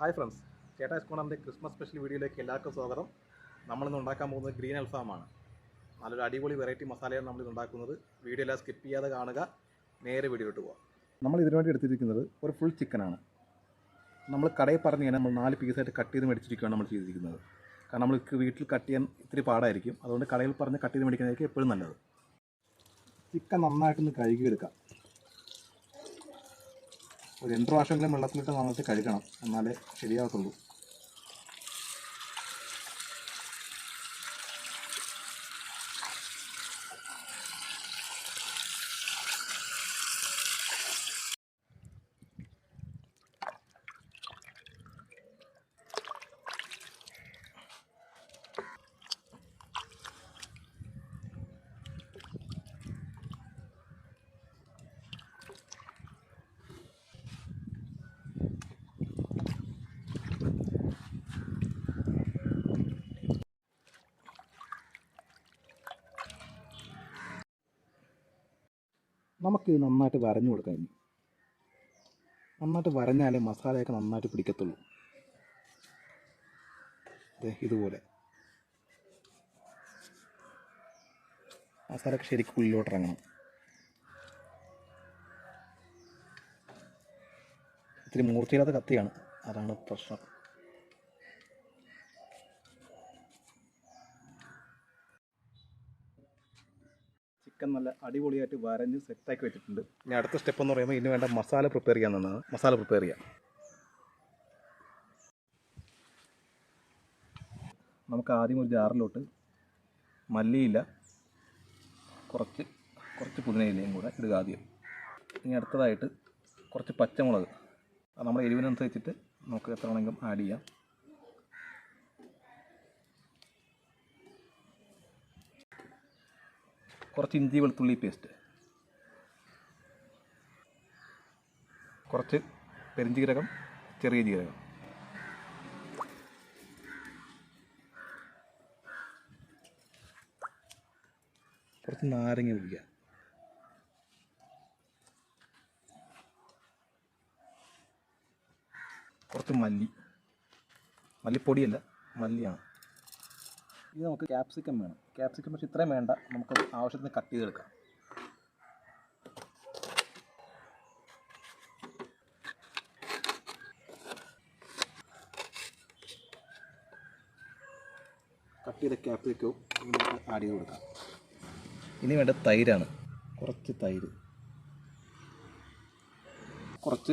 Hi friends ചേട്ടാ സ്കോണറിന്റെ Christmas special വീഡിയോയിലേക്ക് എല്ലാവർക്കും സ്വാഗതം. നമ്മളിന്ന് ഉണ്ടാക്കാൻ പോകുന്നത് ഗ്രീൻ അൽഫാമാണ്. നല്ലൊരു അടിപൊളി വെറൈറ്റി മസാലയാണ് നമ്മൾ ഉണ്ടാക്കുന്നത്. വീഡിയോ എല്ലാം സ്കിപ്പ് ചെയ്യാതെ കാണുക. നേരെ വീഡിയോട്ട് പോകാം നമ്മൾ ഇതിനു വേണ്ടി എടുത്തിരിക്കുന്നത് ഒരു ഫുൾ ചിക്കനാണ് നമ്മൾ കടയിൽ പറഞ്ഞു കഴിഞ്ഞാൽ നമ്മൾ നാല് പീസായിട്ട് കട്ട് ചെയ്ത് മേടിച്ചിരിക്കുകയാണ് നമ്മൾ ചെയ്തിരിക്കുന്നത്. കാരണം നമ്മൾക്ക് വീട്ടിൽ കട്ട് ചെയ്യാൻ ഇത്തിരി പാടായിരിക്കും. അതുകൊണ്ട് കടയിൽ പറഞ്ഞ് കട്ട് ചെയ്ത് മേടിക്കുന്നതായിരിക്കും എപ്പോഴും നല്ലത്. ചിക്കൻ നന്നായിട്ടൊന്ന് കഴുകിയെടുക്കാം. ഒരു രണ്ട് പ്രാവശ്യമെങ്കിലും വെള്ളത്തിലിട്ട് നന്നായിട്ട് കഴുകണം. എന്നാലേ ശരിയാകത്തുള്ളൂ നമുക്ക് ഇത് നന്നായിട്ട് വരഞ്ഞു കൊടുക്കാം ഇനി. നന്നായിട്ട് വരഞ്ഞാലേ മസാലയൊക്കെ നന്നായിട്ട് പിടിക്കത്തുള്ളൂ. ഇതുപോലെ. മസാലയൊക്കെ ശരിക്കും ഉള്ളിലോട്ട് ഇറങ്ങണം. ഇത്തിരി മൂർച്ചയില്ലാത്ത കത്തിയാണ്. അതാണ് പ്രശ്നം. ചിക്കൻ നല്ല അടിപൊളിയായിട്ട് വരഞ്ഞ് സെറ്റാക്കി വെച്ചിട്ടുണ്ട്. ഇനി അടുത്ത സ്റ്റെപ്പ് എന്ന് പറയുമ്പോൾ ഇതിന് വേണ്ട മസാല പ്രിപ്പയർ ചെയ്യാൻ ചെയ്യാമെന്നാണ് മസാല പ്രിപ്പയർ ചെയ്യാം. നമുക്ക് ആദ്യം ഒരു ജാറിലോട്ട് മല്ലിയില കുറച്ച് കുറച്ച് പുതിനയിലയും കൂടെ ഇടുക ആദ്യം. ഇനി അടുത്തതായിട്ട് കുറച്ച് പച്ചമുളക്. അത് നമ്മുടെ എരിവിനനുസരിച്ചിട്ട് നമുക്ക് എത്ര വേണമെങ്കിലും ആഡ് ചെയ്യാം. കുറച്ച് ഇഞ്ചി വെളുത്തുള്ളി പേസ്റ്റ് കുറച്ച് പെരിഞ്ജീരകം ചെറിയ ജീരകം. കുറച്ച് നാരങ്ങ ഒഴിക്കുക. കുറച്ച് മല്ലി. മല്ലിപ്പൊടിയല്ല മല്ലിയാണ്. ഇത് നമുക്ക് ക്യാപ്സിക്കം വേണം. ക്യാപ്സിക്കം പക്ഷേ ഇത്രയും വേണ്ട. നമുക്ക് ആവശ്യത്തിന് കട്ട് ചെയ്തെടുക്കാം. കട്ട് ചെയ്ത ക്യാപ്സിക്കവും നമുക്ക് ആഡ് ചെയ്ത് കൊടുക്കാം. ഇനി വേണ്ട തൈരാണ്. കുറച്ച് തൈര്. കുറച്ച്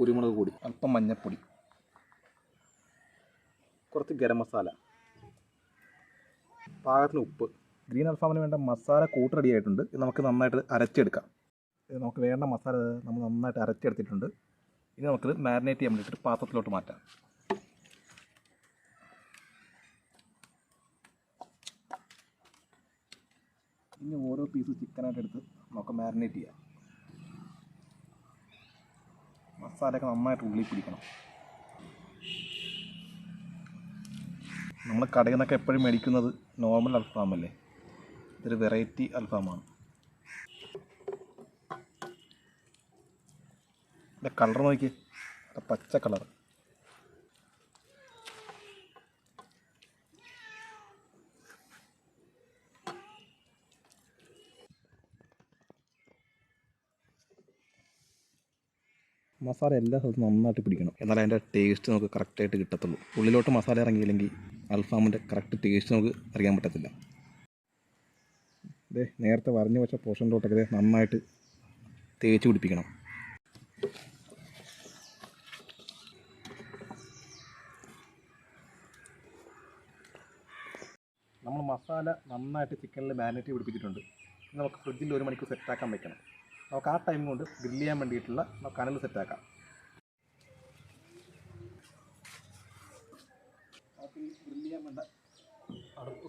കുരുമുളക് പൊടി. അല്പം മഞ്ഞൾപ്പൊടി കുറച്ച് ഗരം മസാല. പാകത്തിന് ഉപ്പ് ഗ്രീൻ അൽഫാമിന് വേണ്ട മസാല കൂട്ട് റെഡി ആയിട്ടുണ്ട്. ഇത് നമുക്ക് നന്നായിട്ട് അരച്ചെടുക്കാം. ഇത് നമുക്ക് വേണ്ട മസാല നമ്മൾ നന്നായിട്ട് അരച്ചെടുത്തിട്ടുണ്ട്. ഇനി നമുക്കിത് മാരിനേറ്റ് ചെയ്യാൻ വേണ്ടിയിട്ട് പാത്രത്തിലോട്ട് മാറ്റാം. ഇനി ഓരോ പീസ് ചിക്കനായിട്ട് എടുത്ത് നമുക്ക് മാരിനേറ്റ് ചെയ്യാം. മസാലയൊക്കെ നന്നായിട്ട് ഉള്ളിൽ പിടിക്കണം. നമ്മൾ കടയിൽ നിന്നൊക്കെ എപ്പോഴും മേടിക്കുന്നത് നോർമൽ അൽഫാമല്ലേ ഇതൊരു വെറൈറ്റി അൽഫാമാണ് ഇതിന്റെ കളർ നോക്കി പച്ച കളർ മസാല എല്ലാ സ്ഥലത്തും നന്നായിട്ട് പിടിക്കണം. എന്നാലേ അതിന്റെ ടേസ്റ്റ് നമുക്ക് കറക്റ്റായിട്ട് കിട്ടത്തുള്ളൂ. ഉള്ളിലോട്ട് മസാല ഇറങ്ങിയില്ലെങ്കിൽ അൽഫാമിന്റെ കറക്റ്റ് ടേസ്റ്റ് നമുക്ക് അറിയാൻ പറ്റത്തില്ല. ദേ നേരത്തെ വരഞ്ഞു വെച്ച പോർഷനിലോട്ടൊക്കെ നന്നായിട്ട് തേച്ച് പിടിപ്പിക്കണം. നമ്മൾ മസാല നന്നായിട്ട് ചിക്കനിൽ മാരിനേറ്റ് പിടിപ്പിച്ചിട്ടുണ്ട്. നമുക്ക് ഫ്രിഡ്ജിൽ ഒരു മണിക്കൂർ സെറ്റാക്കാൻ വെക്കണം. നമുക്ക് ആ ടൈം കൊണ്ട് ഗ്രില്ല് ചെയ്യാൻ വേണ്ടിയിട്ടുള്ള കനൽ സെറ്റാക്കാം ഗ്രില്ല് ചെയ്യാൻ വേണ്ട. അടുപ്പ്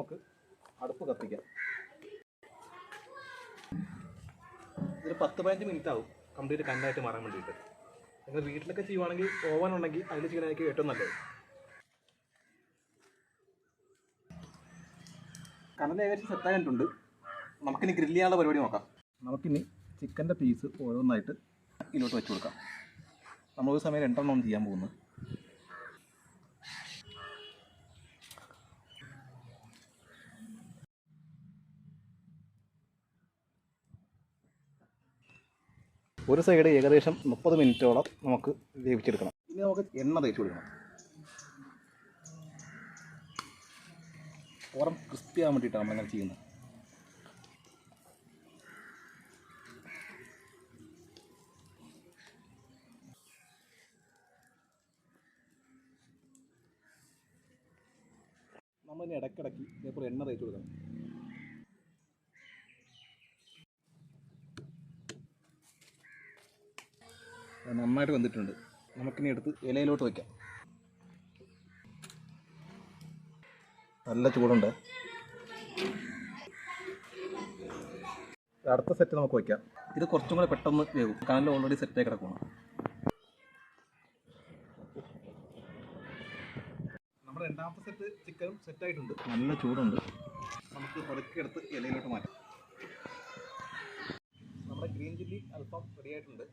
നമുക്ക് അടുപ്പ് കത്തിക്കാം. ഇതൊരു പത്ത് പതിനഞ്ച് മിനിറ്റ് ആവും കംപ്ലീറ്റ് കണ്ടായിട്ട് മാറാൻ വേണ്ടിയിട്ട്. നിങ്ങൾ വീട്ടിലൊക്കെ ചെയ്യുവാണെങ്കിൽ ഓവൻ ഉണ്ടെങ്കിൽ അതിൽ ചെയ്യാനായിരിക്കും ഏറ്റവും നല്ലത്. കടൽ ഏകദേശം സെറ്റായിട്ടുണ്ട് നമുക്കിനി ഗ്രില്ല് ചെയ്യാനുള്ള പരിപാടി നോക്കാം. നമുക്കിനി ചിക്കന്റെ പീസ് ഓരോന്നായിട്ട് ഇതിലോട്ട് വെച്ച് കൊടുക്കാം. നമ്മളൊരു സമയം രണ്ടെണ്ണം ചെയ്യാൻ പോകുന്നത്. ഒരു സൈഡ് ഏകദേശം മുപ്പത് മിനിറ്റോളം നമുക്ക് വേവിച്ചെടുക്കണം. ഇനി നമുക്ക് എണ്ണ തേച്ച് കൊടുക്കണം. പുറം ക്രിസ്പി ആകാൻ വേണ്ടിയിട്ടാണ് നമ്മളങ്ങനെ ചെയ്യുന്നത്. നമ്മളിനി ഇടയ്ക്കിടയ്ക്ക് ഇതേപോലെ എണ്ണ തേച്ച് കൊടുക്കണം. നന്നായിട്ട് വന്നിട്ടുണ്ട്. നമുക്കിനി എടുത്ത് ഇലയിലോട്ട് വയ്ക്കാം നല്ല ചൂടുണ്ട്. അടുത്ത സെറ്റ് നമുക്ക് വയ്ക്കാം ഇത് കുറച്ചും കൂടെ പെട്ടെന്ന് വേവും. കനൽ ഓൾറെഡി സെറ്റായി കിടക്കണം നമ്മുടെ രണ്ടാമത്തെ സെറ്റ് ചിക്കനും സെറ്റായിട്ടുണ്ട് നല്ല ചൂടുണ്ട്. നമുക്ക് പതുക്കെ എടുത്ത് ഇലയിലോട്ട് മാറ്റാം. നമ്മുടെ ഗ്രീൻ ചില്ലി അല്പം റെഡി ആയിട്ടുണ്ട്.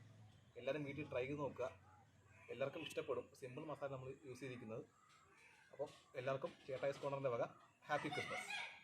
എല്ലാവരും വീട്ടിൽ ട്രൈ ചെയ്ത് നോക്കുക. എല്ലാവർക്കും ഇഷ്ടപ്പെടും. സിമ്പിൾ മസാല നമ്മൾ യൂസ് ചെയ്തിരിക്കുന്നത്. അപ്പം എല്ലാവർക്കും ചേട്ടായിസ് കോർണറിന്റെ വക. Happy Christmas